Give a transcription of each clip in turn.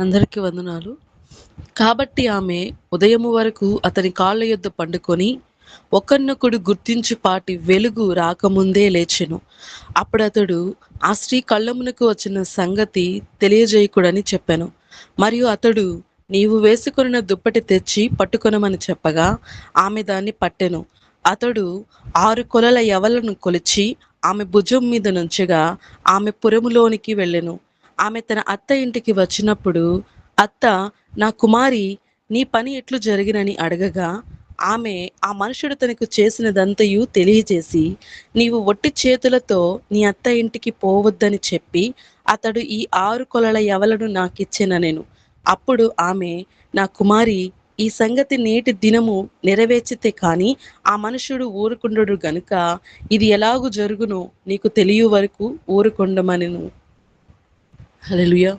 అందరికీ వందనాలు. కాబట్టి ఆమె ఉదయము వరకు అతని కాళ్ళ యొద్ద పండుకొని ఒకరినొకడు గుర్తించి పాటి వెలుగు రాకముందే లేచెను. అప్పుడు అతడు ఆ స్త్రీ కళ్ళమునకు వచ్చిన సంగతి తెలియజేయకుడని చెప్పాను. మరియు అతడు నీవు వేసుకొనిన దుప్పటి తెచ్చి పట్టుకొనమని చెప్పగా ఆమె దాన్ని పట్టెను. అతడు ఆరు కొలల ఎవలను కొలిచి ఆమె భుజం మీద నుంచగా ఆమె పురములోనికి వెళ్ళెను. ఆమె తన అత్త ఇంటికి వచ్చినప్పుడు అత్త నా కుమారి నీ పని ఎట్లు జరిగినని అడగగా ఆమె ఆ మనుషుడు తనకు చేసినదంతయు తెలియజేసి నీవు ఒట్టి చేతులతో నీ అత్త ఇంటికి పోవద్దని చెప్పి అతడు ఈ ఆరు కొలల ఎవలను నాకిచ్చెననెను అప్పుడు ఆమె నా కుమారి ఈ సంగతి నేటి దినము నెరవేర్చితే కాని ఆ మనుషుడు ఊరుకుండడు గనుక ఇది ఎలాగు జరుగునో నీకు తెలియ వరకు ఊరుకుండమనిను. హలో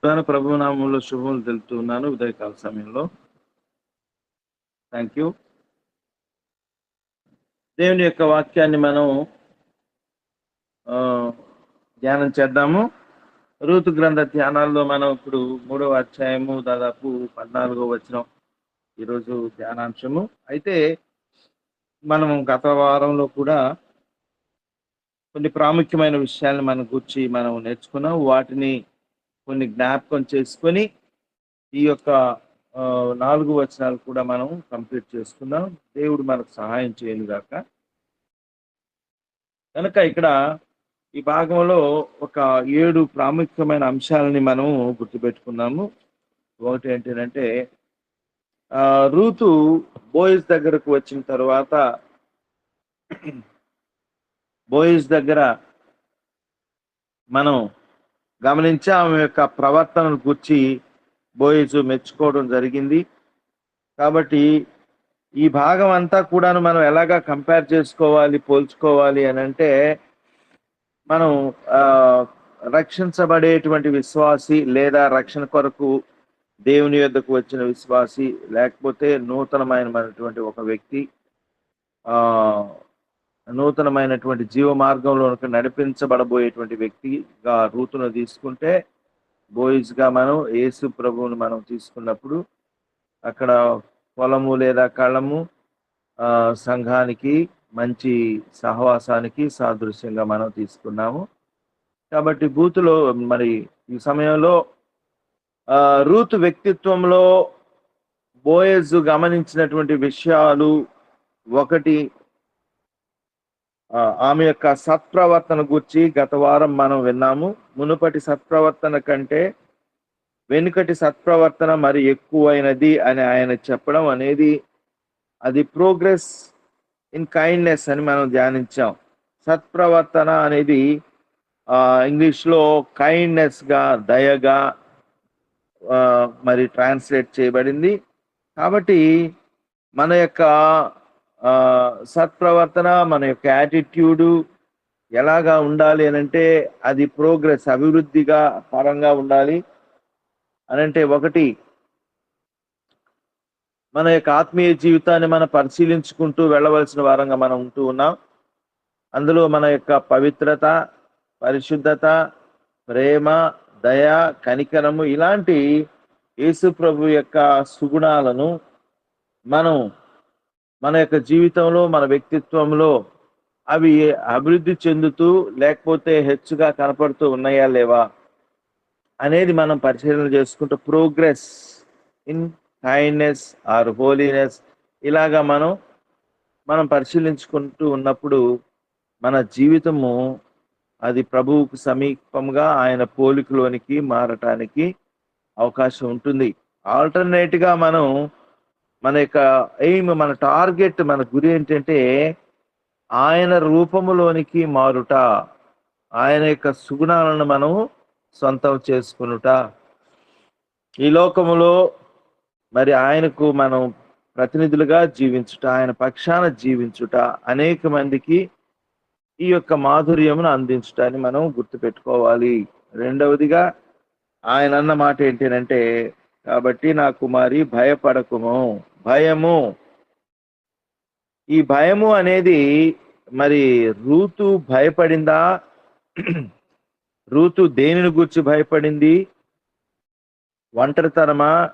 ప్రధాన ప్రభు నామంలో శుభములు తెలుపుతున్నాను ఉదయకాల సమయంలో. థ్యాంక్ యూ దేవుని యొక్క వాక్యాన్ని మనం ధ్యానం చేద్దాము. రూతు గ్రంథ ధ్యానాల్లో మనం ఇప్పుడు మూడవ అధ్యాయము దాదాపు పద్నాలుగో వచ్చిన ఈరోజు ధ్యానాంశము. అయితే మనం గత వారంలో కూడా కొన్ని ప్రాముఖ్యమైన విషయాలను మనం గుర్చి మనం నేర్చుకున్నాం. వాటిని కొన్ని జ్ఞాపకం చేసుకొని ఈ యొక్క నాలుగు వచనాలు కూడా మనం కంప్లీట్ చేసుకుందాం. దేవుడు మనకు సహాయం చేయను గాక. కనుక ఇక్కడ ఈ భాగంలో ఒక ఏడు ప్రాముఖ్యమైన అంశాలని మనం గుర్తుపెట్టుకున్నాము. ఒకటి ఏంటంటే రూతు బోయ్స్ దగ్గరకు వచ్చిన తర్వాత బోయిస్ దగ్గర మనం గమనించి ఆమె యొక్క ప్రవర్తనను గుర్చి బోయిస్ మెచ్చుకోవడం జరిగింది. కాబట్టి ఈ భాగం అంతా కూడాను మనం ఎలాగా కంపేర్ చేసుకోవాలి పోల్చుకోవాలి అని అంటే మనం రక్షించబడేటువంటి విశ్వాసి లేదా రక్షణ కొరకు దేవుని యొద్దకు వచ్చిన విశ్వాసి లేకపోతే నూతనమైనటువంటి ఒక వ్యక్తి నూతనమైనటువంటి జీవ మార్గంలో నడిపించబడబోయేటువంటి వ్యక్తిగా రూతును తీసుకుంటే బోయిస్గా మనం యేసు ప్రభువుని మనం తీసుకున్నప్పుడు అక్కడ పొలము లేదా కళము సంఘానికి మంచి సహవాసానికి సాదృశ్యంగా మనం తీసుకున్నాము. కాబట్టి బూతులో మరి ఈ సమయంలో రూతు వ్యక్తిత్వంలో బోయజ్ గమనించినటువంటి విషయాలు ఒకటి ఆమె యొక్క సత్ప్రవర్తన గురించి గత వారం మనం విన్నాము. మునుపటి సత్ప్రవర్తన కంటే వెనుకటి సత్ప్రవర్తన మరి ఎక్కువైనది అని ఆయన చెప్పడం అనేది అది ప్రోగ్రెస్ ఇన్ కైండ్నెస్ అని మనం ధ్యానించాం. సత్ప్రవర్తన అనేది ఇంగ్లీష్లో కైండ్నెస్గా దయగా మరి ట్రాన్స్లేట్ చేయబడింది. కాబట్టి మన యొక్క సత్ప్రవర్తన మన యొక్క యాటిట్యూడు ఎలాగా ఉండాలి అని అంటే అది ప్రోగ్రెస్ అభివృద్ధిగా పరంగా ఉండాలి అని అంటే ఒకటి మన యొక్క ఆత్మీయ జీవితాన్ని మనం పరిశీలించుకుంటూ వెళ్ళవలసిన వారంగా మనం ఉంటూ ఉన్నాం. అందులో మన యొక్క పవిత్రత పరిశుద్ధత ప్రేమ దయ కనికరము ఇలాంటి యేసు ప్రభు యొక్క సుగుణాలను మనం మన యొక్క జీవితంలో మన వ్యక్తిత్వంలో అవి అభివృద్ధి చెందుతూ లేకపోతే హెచ్చుగా కనపడుతూ ఉన్నాయా లేవా అనేది మనం పరిశీలన చేసుకుంటూ progress in kindness or holiness ఇలాగా మనం మనం పరిశీలించుకుంటూ ఉన్నప్పుడు మన జీవితము అది ప్రభువుకు సమీపంగా ఆయన పోలికలోనికి మారటానికి అవకాశం ఉంటుంది. ఆల్టర్నేట్గా మనం మన యొక్క ఎయిమ్ మన టార్గెట్ మన గురి ఏంటంటే ఆయన రూపములోనికి మారుట. ఆయన యొక్క సుగుణాలను మనం సొంతం చేసుకునుట. ఈ లోకములో మరి ఆయనకు మనం ప్రతినిధులుగా జీవించుట ఆయన పక్షాన జీవించుట అనేక మందికి ఈ యొక్క మాధుర్యమును అందించటాన్ని మనం గుర్తుపెట్టుకోవాలి. రెండవదిగా ఆయన అన్న మాట ఏంటంటే కాబట్టి నా కుమారి భయపడకుము. భయము. ఈ భయము అనేది మరి రూతు భయపడిందా? రూతు దేనిని గురించి భయపడింది? ఒంటరితనమా?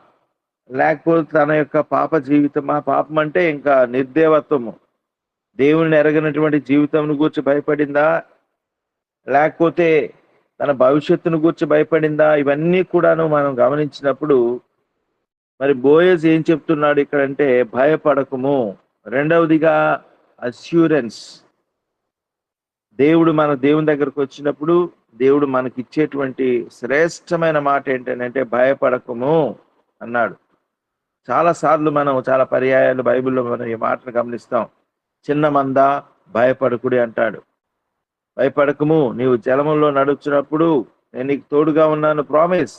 లేకపోతే తన యొక్క పాప జీవితమా? పాపం అంటే ఇంకా నిర్దేవత్వము. దేవుని ఎరగనటువంటి జీవితం గురించి భయపడిందా? లేకపోతే తన భవిష్యత్తును గురించి భయపడిందా? ఇవన్నీ కూడాను మనం గమనించినప్పుడు మరి బోయస్ ఏం చెప్తున్నాడు ఇక్కడ అంటే భయపడకము. రెండవదిగా అస్యూరెన్స్ దేవుడు మన దేవుని దగ్గరకు వచ్చినప్పుడు దేవుడు మనకి ఇచ్చేటువంటి శ్రేష్టమైన మాట ఏంటంటే భయపడకము అన్నాడు. చాలా సార్లు మనం చాలా పర్యాయాలు బైబిల్లో మనం ఈ మాటను గమనిస్తాం. చిన్న మంద భయపడకుడి అంటాడు. భయపడకము. నీవు జలములో నడుచున్నప్పుడు నేను నీకు తోడుగా ఉన్నాను ప్రామిస్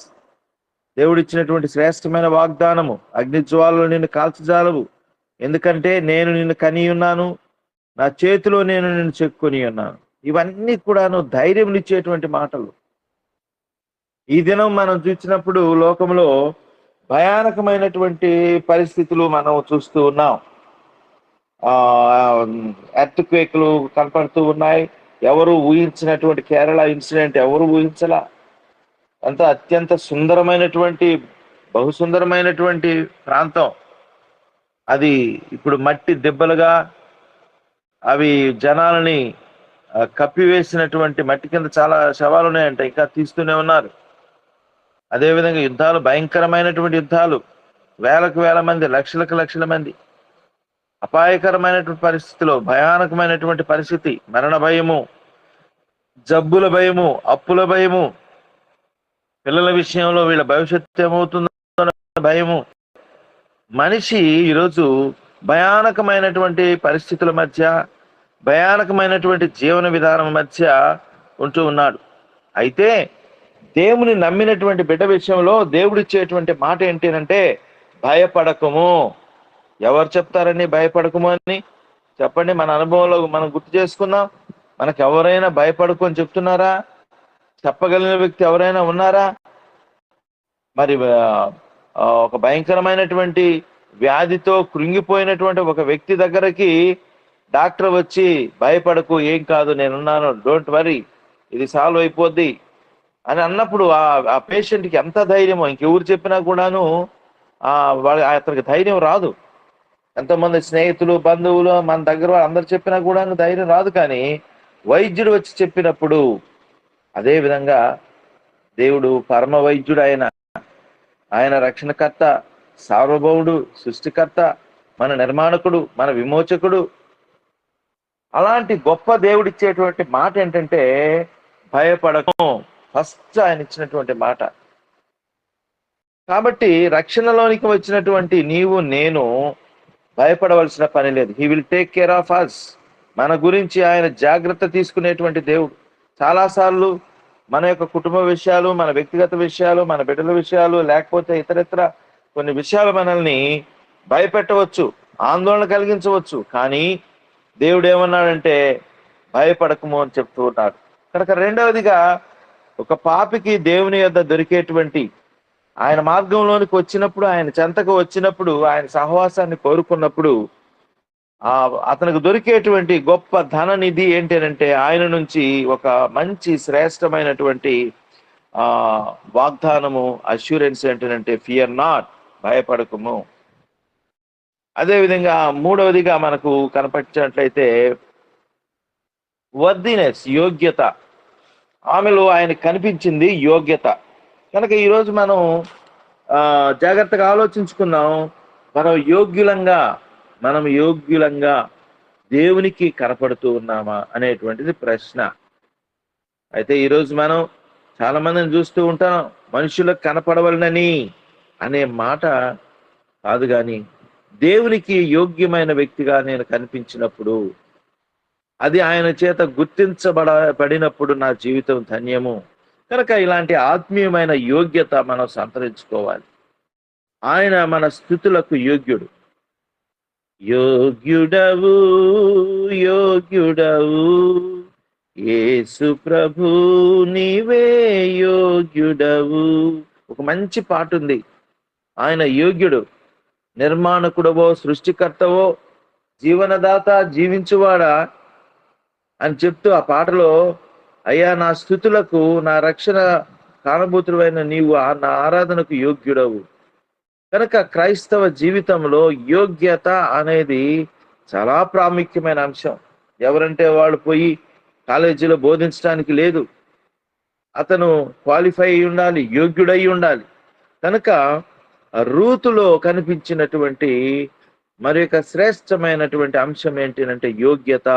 దేవుడు ఇచ్చినటువంటి శ్రేష్టమైన వాగ్దానము అగ్నిజ్వాలలో నిన్ను కాల్చజాలవు. ఎందుకంటే నేను నిన్ను కని ఉన్నాను నా చేతిలో నేను నిన్ను చెక్కుని ఉన్నాను. ఇవన్నీ కూడాను ధైర్యం ఇచ్చేటువంటి మాటలు. ఈ దినం మనం చూసినప్పుడు లోకంలో భయానకమైనటువంటి పరిస్థితులు మనం చూస్తూ ఉన్నాం. ఎర్త్ క్వేక్లు కనపడుతూ ఉన్నాయి. ఎవరు ఊహించినటువంటి కేరళ ఇన్సిడెంట్ ఎవరు ఊహించలా? అంత అత్యంత సుందరమైనటువంటి బహు సుందరమైనటువంటి ప్రాంతం. అది ఇప్పుడు మట్టి దెబ్బలుగా అవి జనాలని కప్పివేసినటువంటి మట్టి కింద చాలా శవాలు ఉన్నాయంట ఇంకా తీస్తూనే ఉన్నారు. అదేవిధంగా యుద్ధాలు భయంకరమైనటువంటి యుద్ధాలు వేలకు వేల మంది లక్షలకు లక్షల మంది. అపాయకరమైనటువంటి పరిస్థితిలో భయానకమైనటువంటి పరిస్థితి మరణ భయము జబ్బుల భయము అప్పుల భయము పిల్లల విషయంలో వీళ్ళ భవిష్యత్తు ఏమవుతుందో భయము. మనిషి ఈరోజు భయానకమైనటువంటి పరిస్థితుల మధ్య భయానకమైనటువంటి జీవన విధానం మధ్య ఉంటూ ఉన్నాడు. అయితే దేవుని నమ్మినటువంటి బిడ్డ విషయంలో దేవుడిచ్చేటువంటి మాట ఏంటంటే భయపడకము. ఎవరు చెప్తారని భయపడకము అని? చెప్పండి మన అనుభవంలో మనం గుర్తు చేసుకుందాం. మనకు ఎవరైనా భయపడుకొని చెప్తున్నారా? చెప్పగలిగిన వ్యక్తి ఎవరైనా ఉన్నారా? మరి ఒక భయంకరమైనటువంటి వ్యాధితో కృంగిపోయినటువంటి ఒక వ్యక్తి దగ్గరకి డాక్టర్ వచ్చి భయపడకు ఏం కాదు నేనున్నాను డోంట్ వరీ ఇది సాల్వ్ అయిపోద్ది అని అన్నప్పుడు ఆ పేషెంట్కి ఎంత ధైర్యమో ఇంకెవరు చెప్పినా కూడాను వాళ్ళ అతనికి ధైర్యం రాదు. ఎంతోమంది స్నేహితులు బంధువులు మన దగ్గర అందరు చెప్పినా కూడా ధైర్యం రాదు కానీ వైద్యుడు వచ్చి చెప్పినప్పుడు అదే విధంగా దేవుడు పరమ వైద్యుడు ఆయన. ఆయన రక్షణకర్త సార్వభౌముడు సృష్టికర్త మన నిర్మాణకుడు మన విమోచకుడు. అలాంటి గొప్ప దేవుడిచ్చేటువంటి మాట ఏంటంటే భయపడకం. ఫస్ట్ ఆయన ఇచ్చినటువంటి మాట. కాబట్టి రక్షణలోనికి వచ్చినటువంటి నీవు నేను భయపడవలసిన పని లేదు. He will take care of us మన గురించి ఆయన జాగ్రత్త తీసుకునేటువంటి దేవుడు. చాలాసార్లు మన యొక్క కుటుంబ విషయాలు మన వ్యక్తిగత విషయాలు మన బిడ్డల విషయాలు లేకపోతే ఇతరత్ర కొన్ని విషయాలు మనల్ని భయపెట్టవచ్చు ఆందోళన కలిగించవచ్చు. కానీ దేవుడు ఏమన్నాడంటే భయపడకము అని చెప్తూ ఉన్నాడు. కనుక రెండవదిగా ఒక పాపికి దేవుని యొద్ద దొరికేటువంటి ఆయన మార్గంలోనికి వచ్చినప్పుడు ఆయన చెంతకు వచ్చినప్పుడు ఆయన సహవాసాన్ని కోరుకున్నప్పుడు అతనికి దొరికేటువంటి గొప్ప ధన నిధి ఏంటంటే ఆయన నుంచి ఒక మంచి శ్రేష్టమైనటువంటి ఆ వాగ్దానము అష్యూరెన్స్ ఏంటంటే ఫియర్ నాట్ భయపడకము. అదేవిధంగా మూడవదిగా మనకు కనపరిచినట్లయితే వర్దినెస్ యోగ్యత. ఆమెలో ఆయన కనిపించింది యోగ్యత. కనుక ఈరోజు మనం జాగ్రత్తగా ఆలోచించుకున్నాం మనం యోగ్యులంగా మనం యోగ్యులంగా దేవునికి కనపడుతూ ఉన్నామా అనేటువంటిది ప్రశ్న. అయితే ఈరోజు మనం చాలా మందిని చూస్తూ ఉంటాం మనుషులకు కనపడవలనని అనే మాట కాదు కానీ దేవునికి యోగ్యమైన వ్యక్తిగా నేను కనిపించినప్పుడు అది ఆయన చేత గుర్తించబడ పడినప్పుడు నా జీవితం ధన్యము. కనుక ఇలాంటి ఆత్మీయమైన యోగ్యత మనం సంతరించుకోవాలి. ఆయన మన స్థుతులకు యోగ్యుడు. యోగ్యుడవు యోగ్యుడవు. యేసు ప్రభు నీవే యోగ్యుడవు. ఒక మంచి పాట ఉంది ఆయన యోగ్యుడు నిర్మాణకుడవో సృష్టికర్తవో జీవనదాత జీవించువాడా అని చెప్తూ ఆ పాటలో అయ్యా నా స్థుతులకు నా రక్షణ కారణభూతుడైన నీవు ఆ నా ఆరాధనకు యోగ్యుడవు. కనుక క్రైస్తవ జీవితంలో యోగ్యత అనేది చాలా ప్రాముఖ్యమైన అంశం. ఎవరంటే వాళ్ళు పోయి కాలేజీలో బోధించడానికి లేదు. అతను క్వాలిఫై అయి ఉండాలి యోగ్యుడై ఉండాలి. కనుక రూతులో కనిపించినటువంటి మరి యొక్క శ్రేష్టమైనటువంటి అంశం ఏంటంటే యోగ్యత.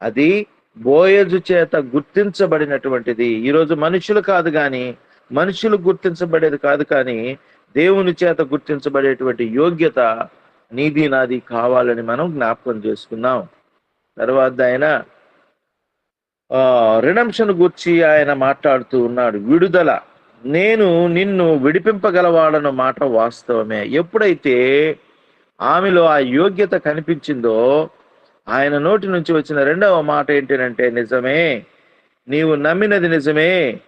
అది బోయజు చేత గుర్తించబడినటువంటిది. ఈరోజు మనుషులు కాదు కానీ మనుషులు గుర్తించబడేది కాదు కానీ దేవుని చేత గుర్తించబడేటువంటి యోగ్యత నీది నాది కావాలని మనం జ్ఞాపకం చేసుకున్నాం. తర్వాత ఆయన ఆ రిడమ్షన్ గుర్చి ఆయన మాట్లాడుతూ ఉన్నాడు. విడుదల. నేను నిన్ను విడిపింపగలవాడన్న మాట వాస్తవమే. ఎప్పుడైతే ఆమెలో ఆ యోగ్యత కనిపించిందో ఆయన నోటి నుంచి వచ్చిన రెండవ మాట ఏంటంటే నిజమే. నీవు నమ్మినది నిజమే.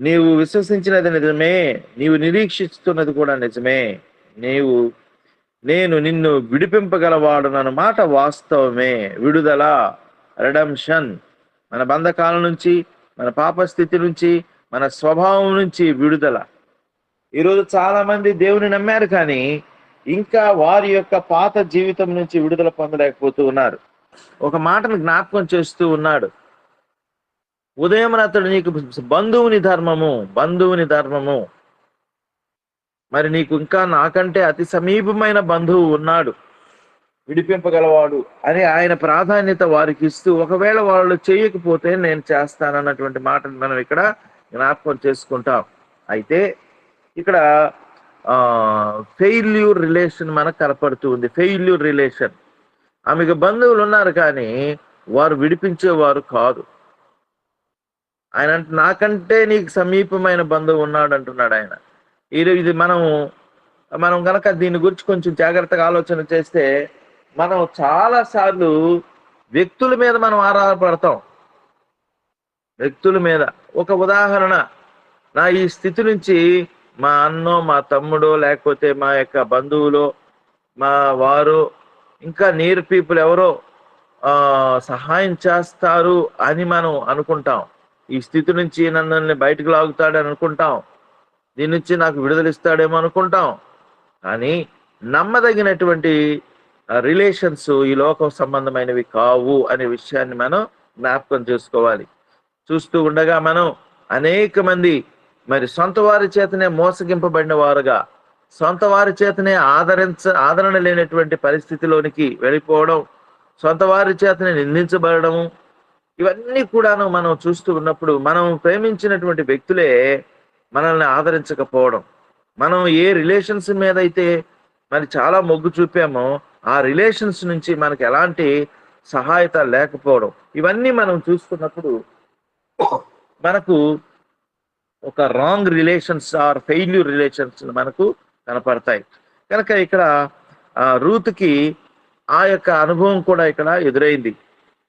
నీవు విశ్వసించినది నిజమే నీవు నిరీక్షిస్తున్నది కూడా నిజమే. నీవు నేను నిన్ను విడిపింపగలవాడునన్న మాట వాస్తవమే. విడుదల రెడమ్షన్ మన బంధకాల నుంచి మన పాప స్థితి నుంచి మన స్వభావం నుంచి విడుదల. ఈరోజు చాలా మంది దేవుని నమ్మారు కానీ ఇంకా వారి యొక్క పాత జీవితం నుంచి విడుదల పొందలేకపోతూ ఉన్నారు. ఒక మాటను జ్ఞాపకం చేస్తూ ఉన్నాడు. ఉదయం అతడు నీకు బంధువుని ధర్మము బంధువుని ధర్మము. మరి నీకు ఇంకా నాకంటే అతి సమీపమైన బంధువు ఉన్నాడు. విడిపింపగలవాడు అని ఆయన ప్రాధాన్యత వారికి ఇస్తూ ఒకవేళ వాళ్ళు చేయకపోతే నేను చేస్తానన్నటువంటి మాటను మనం ఇక్కడ జ్ఞాపకం చేసుకుంటాం. అయితే ఇక్కడ ఫెయిల్యూర్ రిలేషన్ మనకు కనపడుతూ ఉంది. ఫెయిల్యూర్ రిలేషన్ ఆమెకు బంధువులు ఉన్నారు కానీ వారు విడిపించేవారు కాదు. ఆయన నాకంటే నీకు సమీపమైన బంధువు ఉన్నాడు అంటున్నాడు ఆయన. ఇది ఇది మనము మనం కనుక దీని గురించి కొంచెం జాగ్రత్తగా ఆలోచన చేస్తే మనం చాలా సార్లు వ్యక్తుల మీద మనం ఆధారపడతాం. వ్యక్తుల మీద. ఒక ఉదాహరణ నా ఈ స్థితి నుంచి మా అన్నో మా తమ్ముడో లేకపోతే మా యొక్క బంధువులో మా వారు ఇంకా నీర్ పీపుల్ ఎవరో సహాయం చేస్తారు అని మనం అనుకుంటాం. ఈ స్థితి నుంచి నన్ను బయటకు లాగుతాడని అనుకుంటాం. దీని నుంచి నాకు విడుదలిస్తాడేమో అనుకుంటాం. కానీ నమ్మదగినటువంటి రిలేషన్స్ ఈ లోకం సంబంధమైనవి కావు అనే విషయాన్ని మనం జ్ఞాపకం చేసుకోవాలి. చూస్తూ ఉండగా మనం అనేక మంది మరి సొంత వారి చేతనే మోసగింపబడిన వారుగా సొంత వారి చేతనే ఆదరించ ఆదరణ లేనటువంటి పరిస్థితిలోనికి వెళ్ళిపోవడం సొంత వారి చేతనే నిందించబడము ఇవన్నీ కూడాను మనం చూస్తూ ఉన్నప్పుడు మనం ప్రేమించినటువంటి వ్యక్తులే మనల్ని ఆదరించకపోవడం. మనం ఏ రిలేషన్స్ మీద అయితే మరి చాలా మొగ్గు చూపామో ఆ రిలేషన్స్ నుంచి మనకి ఎలాంటి సహాయత లేకపోవడం. ఇవన్నీ మనం చూసుకున్నప్పుడు మనకు ఒక wrong relations or failure relations మనకు కనపడతాయి. కనుక ఇక్కడ రూత్కి ఆ యొక్క అనుభవం కూడా ఇక్కడ ఎదురైంది.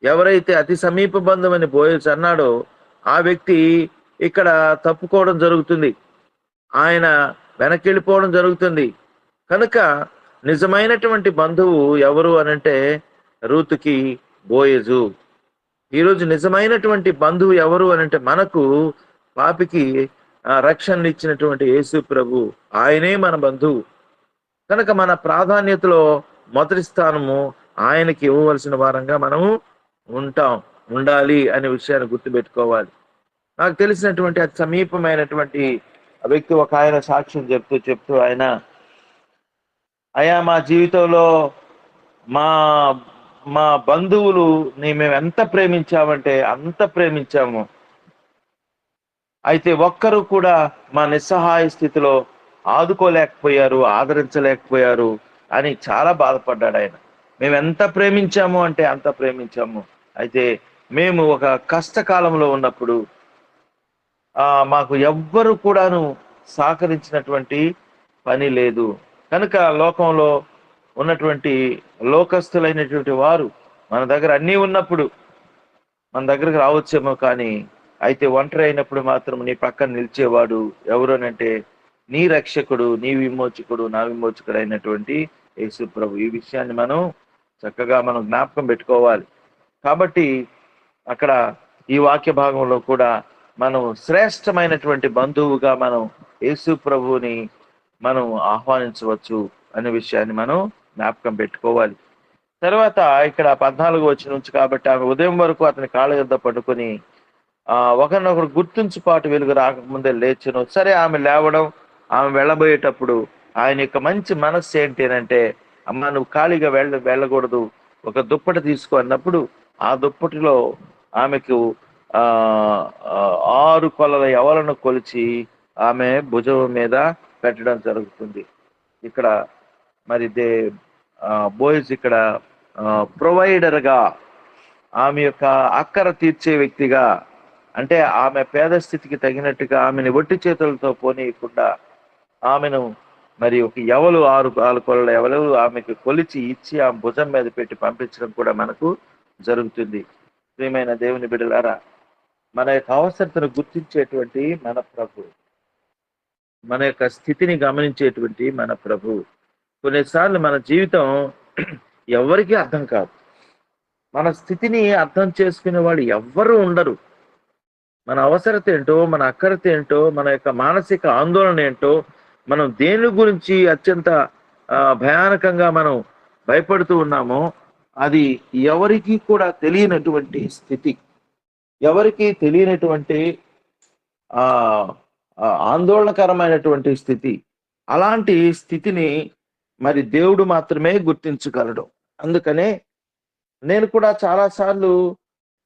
ఎవరైతే అతి సమీప బంధం అని బోయస్ అన్నాడో ఆ వ్యక్తి ఇక్కడ తప్పుకోవడం జరుగుతుంది. ఆయన వెనక్కి వెళ్ళిపోవడం జరుగుతుంది. కనుక నిజమైనటువంటి బంధువు ఎవరు అనంటే రూతుకి బోయజు. ఈరోజు నిజమైనటువంటి బంధువు ఎవరు అనంటే మనకు పాపికి రక్షణ ఇచ్చినటువంటి యేసు ప్రభు. ఆయనే మన బంధువు. కనుక మన ప్రాధాన్యతలో మొదటి స్థానము ఆయనకి ఇవ్వవలసిన వారంగా మనము ఉంటాం ఉండాలి అనే విషయాన్ని గుర్తుపెట్టుకోవాలి. నాకు తెలిసినటువంటి అతి సమీపమైనటువంటి వ్యక్తి ఒక ఆయన సాక్ష్యం చెప్తూ చెప్తూ ఆయన అయా మా జీవితంలో మా మా బంధువులు నీ మేము ఎంత ప్రేమించామంటే అంత ప్రేమించాము. అయితే ఒక్కరు కూడా మా నిస్సహాయ స్థితిలో ఆదుకోలేకపోయారు ఆదరించలేకపోయారు అని చాలా బాధపడ్డాడు ఆయన. మేము ఎంత ప్రేమించాము అంటే అంత ప్రేమించాము. అయితే మేము ఒక కష్టకాలంలో ఉన్నప్పుడు మాకు ఎవ్వరు కూడాను సహకరించినటువంటి పని లేదు. కనుక లోకంలో ఉన్నటువంటి లోకస్తులైనటువంటి వారు మన దగ్గర అన్నీ ఉన్నప్పుడు మన దగ్గరకు రావచ్చేమో కానీ అయితే ఒంటరి అయినప్పుడు మాత్రం నీ పక్కన నిలిచేవాడు ఎవరోనంటే నీ రక్షకుడు నీ విమోచకుడు నా విమోచకుడు అయినటువంటి యేసు ప్రభు ఈ విషయాన్ని మనం చక్కగా మనం జ్ఞాపకం పెట్టుకోవాలి. కాబట్టి అక్కడ ఈ వాక్య భాగంలో కూడా మనం శ్రేష్టమైనటువంటి బంధువుగా మనం యేసు ప్రభువుని మనం ఆహ్వానించవచ్చు అనే విషయాన్ని మనం జ్ఞాపకం పెట్టుకోవాలి. తర్వాత ఇక్కడ పద్నాలుగు వచ్చి నుంచి కాబట్టి ఆమె ఉదయం వరకు అతని కాళ్ళ యొద్ద పట్టుకొని ఒకరినొకరు గుర్తించుపాటు వెలుగు రాకముందే లేచను. సరే ఆమె లేవడం ఆమె వెళ్ళబోయేటప్పుడు ఆయన యొక్క మంచి మనస్సు ఏంటి అని అంటే అమ్మ నువ్వు ఖాళీగా వెళ్ళ వెళ్ళకూడదు ఒక దుప్పటి తీసుకో అన్నప్పుడు ఆ దుప్పటిలో ఆమెకు ఆరు కొలల ఎవలను కొలిచి ఆమె భుజం మీద పెట్టడం జరుగుతుంది. ఇక్కడ మరి దే బోయ్స్ ఇక్కడ ప్రొవైడర్గా ఆమె యొక్క అక్కర తీర్చే వ్యక్తిగా అంటే ఆమె పేద స్థితికి తగినట్టుగా ఆమెను ఒట్టి చేతులతో పోనీయకుండా ఆమెను మరి ఒక ఎవలు ఆరు ఆరు కొలల ఎవలు ఆమెకు కొలిచి ఇచ్చి ఆమె భుజం మీద పెట్టి పంపించడం కూడా మనకు జరుగుతుంది. ప్రియమైన దేవుని బిడలారా మన యొక్క అవసరతను గుర్తించేటువంటి మన ప్రభు మన యొక్క స్థితిని గమనించేటువంటి మన ప్రభు. కొన్నిసార్లు మన జీవితం ఎవరికీ అర్థం కాదు. మన స్థితిని అర్థం చేసుకునే వాళ్ళు ఎవ్వరూ ఉండరు. మన అవసరత ఏంటో మన అక్కరత ఏంటో మన యొక్క మానసిక ఆందోళన ఏంటో మనం దేని గురించి అత్యంత భయానకంగా మనం భయపడుతూ ఉన్నామో అది ఎవరికి కూడా తెలియనటువంటి స్థితి. ఎవరికి తెలియనటువంటి ఆ ఆందోళనకరమైనటువంటి స్థితి. అలాంటి స్థితిని మరి దేవుడు మాత్రమే గుర్తించగలడు. అందుకనే నేను కూడా చాలాసార్లు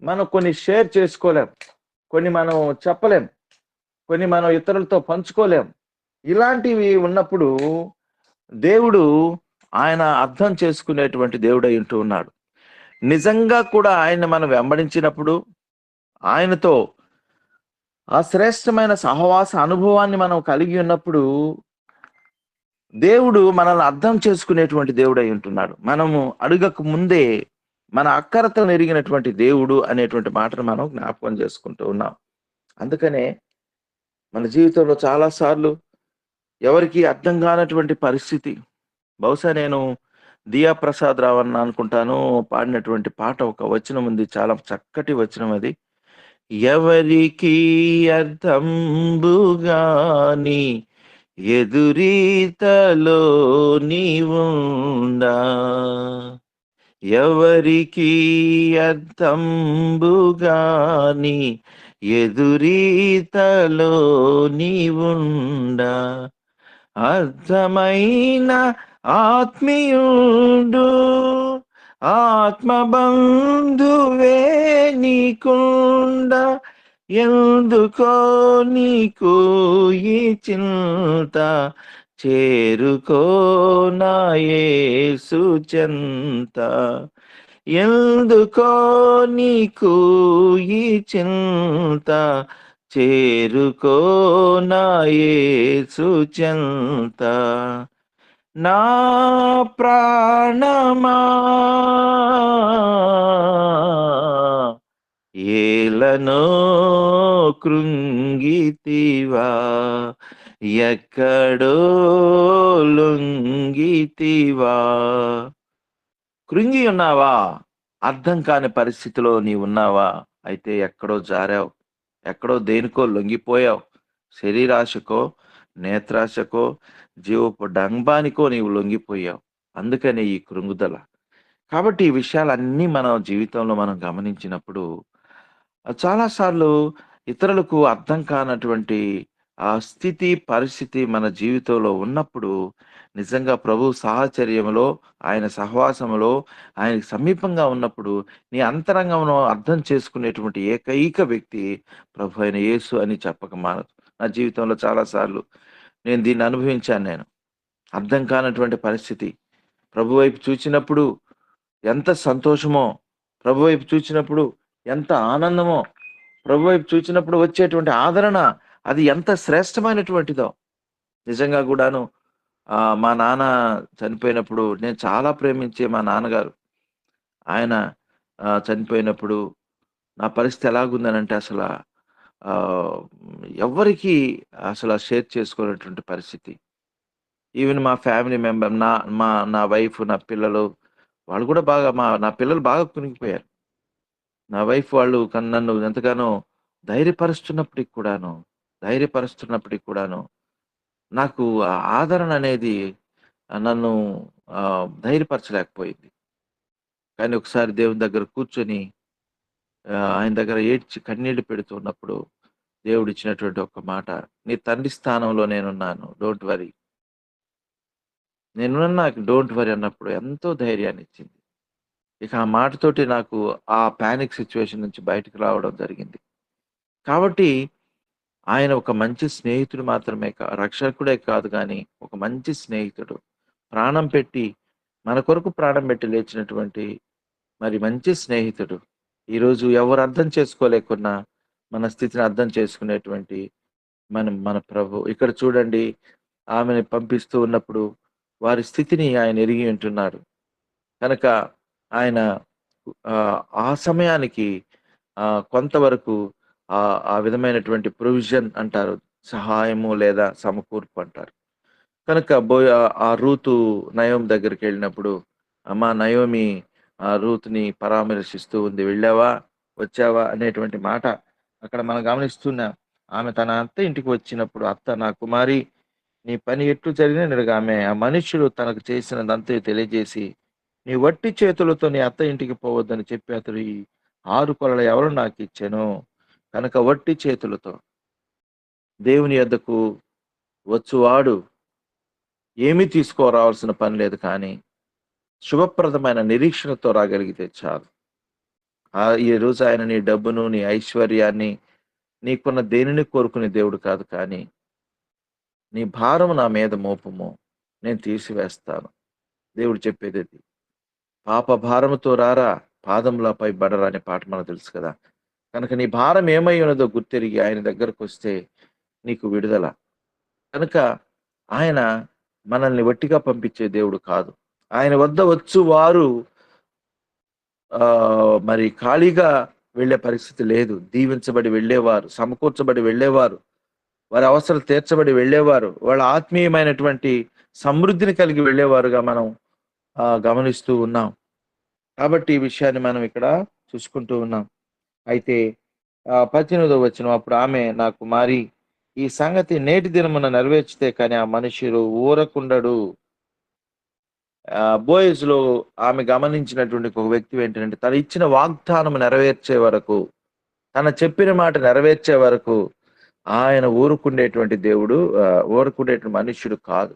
మనం కొన్ని షేర్ చేసుకోలేం కొన్ని మనం చెప్పలేం కొన్ని మనం ఇతరులతో పంచుకోలేం. ఇలాంటివి ఉన్నప్పుడు దేవుడు ఆయన అర్థం చేసుకునేటువంటి దేవుడై ఉంటూ ఉన్నాడు. నిజంగా కూడా ఆయన మనం వెంబడించినప్పుడు ఆయనతో ఆ శ్రేష్టమైన సహవాస అనుభవాన్ని మనం కలిగి ఉన్నప్పుడు దేవుడు మనల్ని అర్థం చేసుకునేటువంటి దేవుడై ఉంటున్నాడు. మనము అడుగక ముందే మన అక్కరతను ఎరిగినటువంటి దేవుడు అనేటువంటి మాటను మనం జ్ఞాపకం చేసుకుంటూ ఉన్నాం. అందుకనే మన జీవితంలో చాలాసార్లు ఎవరికి అర్థం కానటువంటి పరిస్థితి బహుశా నేను దియా ప్రసాద్ రావు అన్న అనుకుంటాను. పాడినటువంటి పాట ఒక వచనం ఉంది. చాలా చక్కటి వచనం అది. ఎవరికి అర్థంబుగాని ఎదురీతలో నీవుండా. ఎవరికి అర్థంబుగాని ఎదురీతలో నీవుండా. అర్థమైన ఆత్మీయుడు ఆత్మబంధువే నీకుండ ఎందుకో నీకు ఈ చింత చేరుకో నా యేసు చెంత. ఎందుకో నీకు ఈ చింత చేరుకో నా యేసు చెంత. నా ప్రాణమా? ఏలనో కృంగితివా? ఎక్కడో లొంగితివా? కృంగి ఉన్నావా? అర్థం కాని పరిస్థితిలో నీ ఉన్నావా? అయితే ఎక్కడో జారావు. ఎక్కడో దేనికో లొంగిపోయావు. శరీరాశకో నేత్రాశకో జీవపు డంబానికో నీవు లొంగిపోయావు. అందుకనే ఈ కృంగుదల. కాబట్టి ఈ విషయాలన్నీ మన జీవితంలో మనం గమనించినప్పుడు చాలాసార్లు ఇతరులకు అర్థం కానటువంటి ఆ స్థితి పరిస్థితి మన జీవితంలో ఉన్నప్పుడు నిజంగా ప్రభు సాహచర్యంలో ఆయన సహవాసములో ఆయనకి సమీపంగా ఉన్నప్పుడు నీ అంతరంగంలో అర్థం చేసుకునేటువంటి ఏకైక వ్యక్తి ప్రభు అయిన యేసు అని చెప్పక మానదు. నా జీవితంలో చాలాసార్లు నేను దీన్ని అనుభవించాను నేను. అర్థం కానటువంటి పరిస్థితి. ప్రభు వైపు చూచినప్పుడు ఎంత సంతోషమో ప్రభు వైపు చూచినప్పుడు ఎంత ఆనందమో ప్రభు వైపు చూచినప్పుడు వచ్చేటువంటి ఆదరణ అది ఎంత శ్రేష్టమైనటువంటిదో. నిజంగా కూడాను మా నాన్న చనిపోయినప్పుడు నేను చాలా ప్రేమించే మా నాన్నగారు. ఆయన చనిపోయినప్పుడు నా పరిస్థితి ఎలాగుందనంటే అసలు ఎవరికి అసలు షేర్ చేసుకునేటువంటి పరిస్థితి. ఈవెన్ మా ఫ్యామిలీ మెంబర్ నా మా నా వైఫ్ నా పిల్లలు వాళ్ళు కూడా బాగా మా నా పిల్లలు బాగా కునిగిపోయారు. నా వైఫ్ వాళ్ళు నన్ను ఎంతగానో ధైర్యపరుస్తున్నప్పటికి కూడాను ధైర్యపరుస్తున్నప్పటికి కూడాను నాకు ఆ ఆదరణ అనేది నన్ను ధైర్యపరచలేకపోయింది. కానీ ఒకసారి దేవుని దగ్గర కూర్చొని ఆయన దగ్గర ఏడ్చి కన్నీళ్ళు పెడుతున్నప్పుడు దేవుడు ఇచ్చినటువంటి ఒక మాట. నీ తండ్రి స్థానంలో నేనున్నాను. డోంట్ వరీ నేను నాకు డోంట్ వరీ అన్నప్పుడు ఎంతో ధైర్యాన్ని ఇచ్చింది. ఇక ఆ మాటతోటి నాకు ఆ పానిక్ సిచ్యువేషన్ నుంచి బయటకు రావడం జరిగింది. కాబట్టి ఆయన ఒక మంచి స్నేహితుడు మాత్రమే కా రక్షకుడే కాదు కానీ ఒక మంచి స్నేహితుడు. ప్రాణం పెట్టి మన కొరకు ప్రాణం పెట్టి లేచినటువంటి మరి మంచి స్నేహితుడు. ఈరోజు ఎవరు అర్థం చేసుకోలేకున్నా మన స్థితిని అర్థం చేసుకునేటువంటి మనం మన ప్రభు. ఇక్కడ చూడండి ఆమెను పంపిస్తూ ఉన్నప్పుడు వారి స్థితిని ఆయన ఎరిగి ఉంటున్నాడు. కనుక ఆయన ఆ, సమయానికి కొంతవరకు ఆ ఆ విధమైనటువంటి ప్రొవిజన్ అంటారు సహాయము లేదా సమకూర్పు అంటారు. కనుక బోయ ఆ రూతు నయోమి దగ్గరికి వెళ్ళినప్పుడు అమ్మా నయోమి ఆ రూతుని పరామర్శిస్తూ ఉంది వెళ్ళావా? వచ్చావా? అనేటువంటి మాట అక్కడ మనం గమనిస్తున్నాం ఆమె తన అత్త ఇంటికి వచ్చినప్పుడు అత్త నా కుమారి నీ పని ఎట్లు జరిగినగా ఆమె ఆ మనుషులు తనకు చేసినదంతా తెలియజేసి నీ వట్టి చేతులతో నీ అత్త ఇంటికి పోవద్దని చెప్పి అతడు ఈ ఆరు కొలలు ఎవరు నాకు ఇచ్చాను కనుక వట్టి చేతులతో దేవుని యొద్దకు వచ్చువాడు. ఏమీ తీసుకోరావాల్సిన పని లేదు కానీ శుభప్రదమైన నిరీక్షణతో రాగలిగితే చాలు. ఈ రోజు ఆయన నీ డబ్బును నీ ఐశ్వర్యాన్ని నీకున్న దేనిని కోరుకునే దేవుడు కాదు కానీ నీ భారము నా మీద మోపము నేను తీసివేస్తాను. దేవుడు చెప్పేది అది పాప భారముతో రారా పాదములపై బడరా అనే పాట మనకు తెలుసు కదా. కనుక నీ భారం ఏమై ఉన్నదో గుర్తెరిగి ఆయన దగ్గరకు వస్తే నీకు విడుదల. కనుక ఆయన మనల్ని వట్టిగా పంపించే దేవుడు కాదు. ఆయన వద్ద వచ్చు వారు మరి ఖాళీగా వెళ్ళే పరిస్థితి లేదు. దీవించబడి వెళ్ళేవారు సమకూర్చబడి వెళ్ళేవారు వారి అవసరాలు తీర్చబడి వెళ్ళేవారు వాళ్ళ ఆత్మీయమైనటువంటి సమృద్ధిని కలిగి వెళ్ళేవారుగా మనం గమనిస్తూ ఉన్నాం. కాబట్టి ఈ విషయాన్ని మనం ఇక్కడ చూసుకుంటూ ఉన్నాం. అయితే పద్దెనిమిదో వచ్చిన అప్పుడు ఆమె నా కుమారి ఈ సంగతి నేటి దినమున నెరవేర్చితే కానీ ఆ మనుషులు ఊరకుండడు. ఆ బోయస్లో ఆమె గమనించినటువంటి ఒక వ్యక్తి ఏంటంటే తను ఇచ్చిన వాగ్దానం నెరవేర్చే వరకు తన చెప్పిన మాట నెరవేర్చే వరకు ఆయన ఊరుకుండేటువంటి దేవుడు ఊరుకుండేటువంటి మనుష్యుడు కాదు.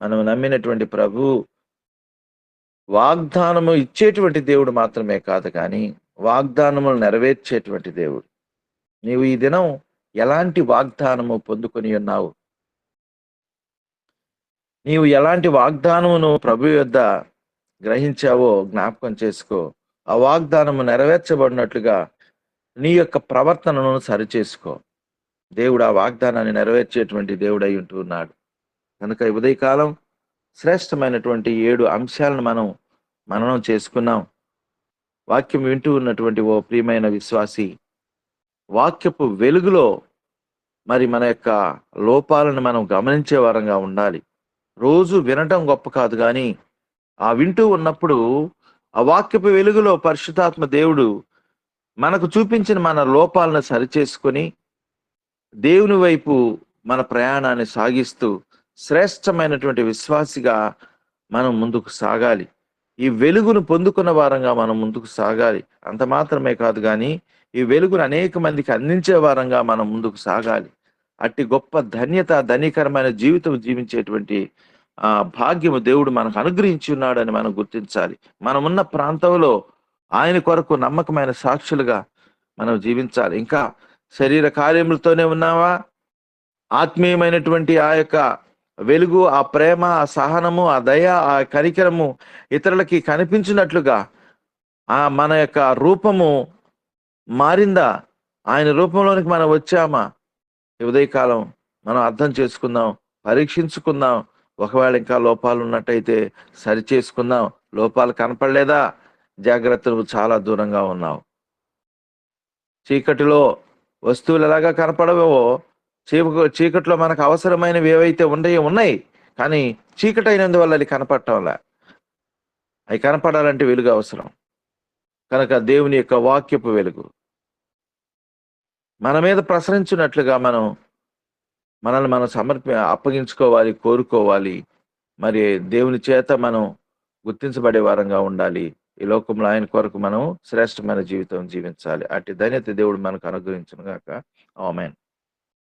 మనం నమ్మినటువంటి ప్రభు వాగ్దానము ఇచ్చేటువంటి దేవుడు మాత్రమే కాదు కానీ వాగ్దానములు నెరవేర్చేటువంటి దేవుడు. నీవు ఈ దినం ఎలాంటి వాగ్దానము పొందుకొని ఉన్నావు? నీవు ఎలాంటి వాగ్దానమును ప్రభు యొద్ద గ్రహించావో జ్ఞాపకం చేసుకో. ఆ వాగ్దానము నెరవేర్చబడినట్లుగా నీ యొక్క ప్రవర్తనను సరిచేసుకో. దేవుడు ఆ వాగ్దానాన్ని నెరవేర్చేటువంటి దేవుడై ఉంటూ ఉన్నాడు కనుక ఉదయకాలం శ్రేష్టమైనటువంటి ఏడు అంశాలను మనం మననం చేసుకున్నాం. వాక్యం వింటూ ఉన్నటువంటి ఓ ప్రియమైన విశ్వాసి వాక్యపు వెలుగులో మరి మన యొక్క లోపాలను మనం గమనించే వారంగా ఉండాలి. రోజు వినటం గొప్ప కాదు కానీ ఆ వింటూ ఉన్నప్పుడు ఆ వాక్యపు వెలుగులో పరిశుద్ధాత్మ దేవుడు మనకు చూపించిన మన లోపాలను సరిచేసుకొని దేవుని వైపు మన ప్రయాణాన్ని సాగిస్తూ శ్రేష్టమైనటువంటి విశ్వాసిగా మనం ముందుకు సాగాలి. ఈ వెలుగును పొందుకున్న వారంగా మనం ముందుకు సాగాలి. అంత మాత్రమే కాదు కానీ ఈ వెలుగును అనేక మందికి అందించే వారంగా మనం ముందుకు సాగాలి. అట్టి గొప్ప ధన్యత ధనికరమైన జీవితం జీవించేటువంటి ఆ భాగ్యము దేవుడు మనకు అనుగ్రహించి ఉన్నాడని మనం గుర్తించాలి. మనమున్న ప్రాంతంలో ఆయన కొరకు నమ్మకమైన సాక్షులుగా మనం జీవించాలి. ఇంకా శరీర కార్యములతోనే ఉన్నావా? ఆత్మీయమైనటువంటి ఆ యొక్క వెలుగు ఆ ప్రేమ ఆ సహనము ఆ దయ ఆ కనికరము ఇతరులకి కనిపించినట్లుగా ఆ మన యొక్క రూపము మారిందా? ఆయన రూపంలోనికి మనం వచ్చామా? ఉదయకాలం మనం అర్థం చేసుకుందాం పరీక్షించుకుందాం. ఒకవేళ ఇంకా లోపాలు ఉన్నట్టయితే సరి చేసుకుందాం. లోపాలు కనపడలేదా? జాగ్రత్తలు చాలా దూరంగా ఉన్నావు. చీకటిలో వస్తువులు ఎలాగా కనపడవో చీక చీకట్లో మనకు అవసరమైనవి ఏవైతే ఉన్నాయో ఉన్నాయి. కానీ చీకటి అయినందువల్ల అది కనపడటంలా. అవి కనపడాలంటే వెలుగు అవసరం. కనుక దేవుని యొక్క వాక్యపు వెలుగు. మన మీద ప్రసరించినట్లుగా మనం మనల్ని మనం సమర్పి అప్పగించుకోవాలి కోరుకోవాలి. మరి దేవుని చేత మనం గుర్తించబడే వారంగా ఉండాలి. ఈ లోకంలో ఆయన కొరకు మనం శ్రేష్టమైన జీవితం జీవించాలి. అటు ధన్యత దేవుడు మనకు అనుగ్రహించను గాక. ఆమెన్.